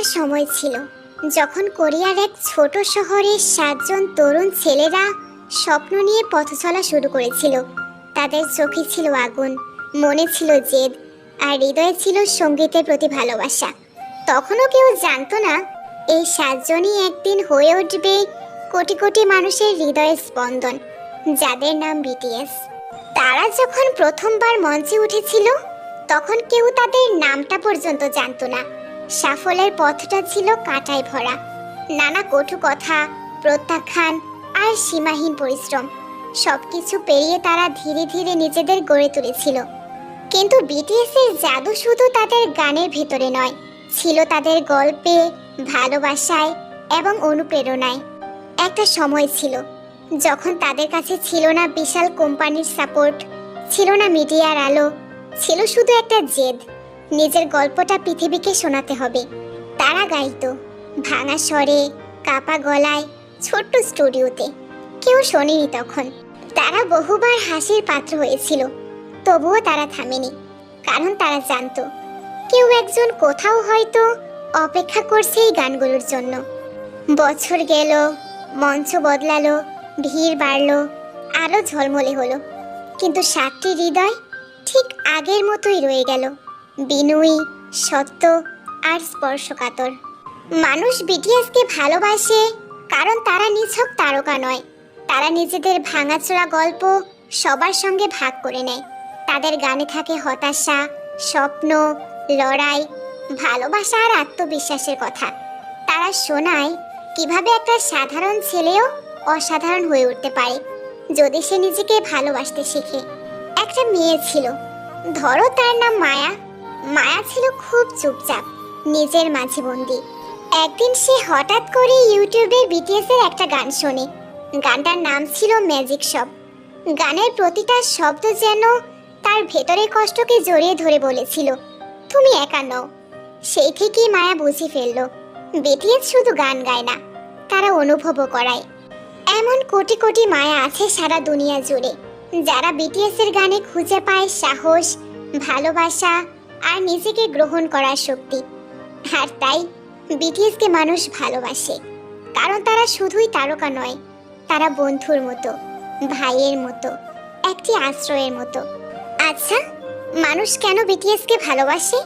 একটা সময় ছিল যখন কোরিয়ার এক ছোট শহরে সাতজন তরুণ ছেলেরা স্বপ্ন নিয়ে পথ চলা শুরু করেছিল। তাদের চোখে ছিল আগুন, মনে ছিল জেদ, আর হৃদয়ে ছিল সঙ্গীতের প্রতি ভালোবাসা। তখনও কেউ জানতো না, এই সাতজনই একদিন হয়ে উঠবে কোটি কোটি মানুষের হৃদয়ের স্পন্দন, যাদের নাম বিটিএস তারা যখন প্রথমবার মঞ্চে উঠেছিল, তখন কেউ তাদের নামটা পর্যন্ত জানতো না। সাফল্যের পথটা ছিল কাটায় ভরা। নানা কটু কথা, প্রত্যাখ্যান আর সীমাহীন পরিশ্রম সব কিছু পেরিয়ে তারা ধীরে ধীরে নিজেদের গড়ে তুলেছিল। কিন্তু বিটিএস এর জাদু শুধু তাদের গানের ভেতরে নয়, ছিল তাদের গল্পে, ভালোবাসায় এবং অনুপ্রেরণায়। একটা সময় ছিল যখন তাদের কাছে ছিল না বিশাল কোম্পানির সাপোর্ট, ছিল না মিডিয়ার আলো, ছিল শুধু একটা জেদ। নিজের গল্পটা পৃথিবীকে শোনাতে হবে। তারা গাইত, ভাঙা স্বরে, কাপা গলায়, ছোট্ট স্টুডিওতে। কেউ শোনেনি তখন। তারা বহুবার হাসির পাত্র হয়েছিল, তবুও তারা থামেনি, কারণ তারা জানতো, কেউ একজন কোথাও হয়তো অপেক্ষা করছে এই গানগুলোর জন্য। বছর গেল, মঞ্চ বদলালো, ভিড় বাড়লো, আলো ঝলমলে হলো, কিন্তু সাতটি হৃদয় ঠিক আগের মতোই রয়ে গেল। বিনয়ী, সত্য আর স্পর্শকাতর। মানুষ বিটিএসকে ভালোবাসে কারণ তারা নিছক তারকা নয়। তারা নিজেদের ভাঙাচোরা গল্প সবার সঙ্গে ভাগ করে নেয়। তাদের গানে থাকে হতাশা, স্বপ্ন, লড়াই, ভালোবাসা আর আত্মবিশ্বাসের কথা। তারা শোনায় কীভাবে একটা সাধারণ ছেলেও অসাধারণ হয়ে উঠতে পারে যদি সে নিজেকে ভালোবাসতে শেখে। একটা মেয়ে ছিল। ধরো তার নাম মায়া। মায়া ছিল খুব চুপচাপ, নিজের মাঝে বন্দি। একদিন সে হঠাৎ করে ইউটিউবে বিটিএস এর একটা গান শোনে। গানটার নাম ছিল ম্যাজিক শপ। গানের প্রতিটা শব্দ যেন তার ভেতরের কষ্টকে জড়িয়ে ধরে বলেছিল, তুমি একা নও। সেই থেকেই মায়া বুঝে ফেলল, বিটিএস শুধু গান গায় না, তারা অনুভবও করায়। এমন কোটি কোটি মায়া আছে সারা দুনিয়া জুড়ে, যারা বিটিএস এর গানে খুঁজে পায় সাহস, ভালোবাসা আর নিজেকে গ্রহণ করার শক্তি। আর তাই বিটিএস কে মানুষ ভালোবাসে। কারণ তারা শুধুই তারকা নয়, তারা বন্ধুর মতো, ভাইয়ের মতো, একটি আশ্রয়ের মতো। আচ্ছা মানুষ কেন বিটিএস কে ভালোবাসে?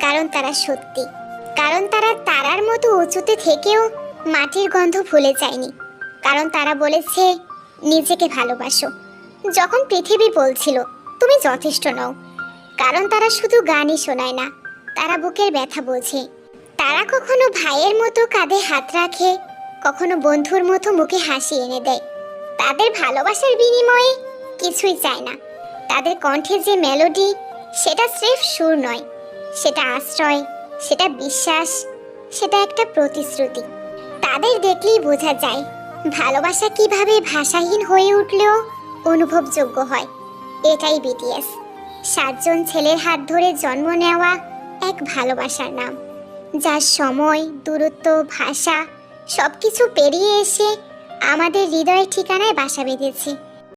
কারণ তারা সত্যি। কারণ তারা তারার মতো উঁচুতে থেকেও মাটির গন্ধ ভুলে যায়নি। কারণ তারা বলেছে, নিজেকে ভালোবাসো। যখন পৃথিবী বলছিল, তুমি যথেষ্ট নও। কারণ তারা শুধু গানই শোনায় না, তারা বুকের ব্যথা বোঝে। তারা কখনো ভাইয়ের মতো কাঁধে হাত রাখে, কখনো বন্ধুর মতো মুখে হাসি এনে দেয়। তাদের ভালোবাসার বিনিময়ে কিছুই চায় না। তাদের কণ্ঠে যে মেলোডি, সেটা স্রেফ সুর নয়, সেটা আশ্রয়, সেটা বিশ্বাস, সেটা একটা প্রতিশ্রুতি। তাদের দেখলেই বোঝা যায়, ভালোবাসা কীভাবে ভাষাহীন হয়ে উঠলেও অনুভবযোগ্য হয়। এটাই বিটিএস সাতজন ছেলের হাত ধরে জন্ম নেওয়া এক ভালোবাসার নাম, যার সময়, দূরত্ব, ভাষা সব কিছু পেরিয়ে এসে আমাদের হৃদয়ের ঠিকানায় বাসা বেঁধেছে।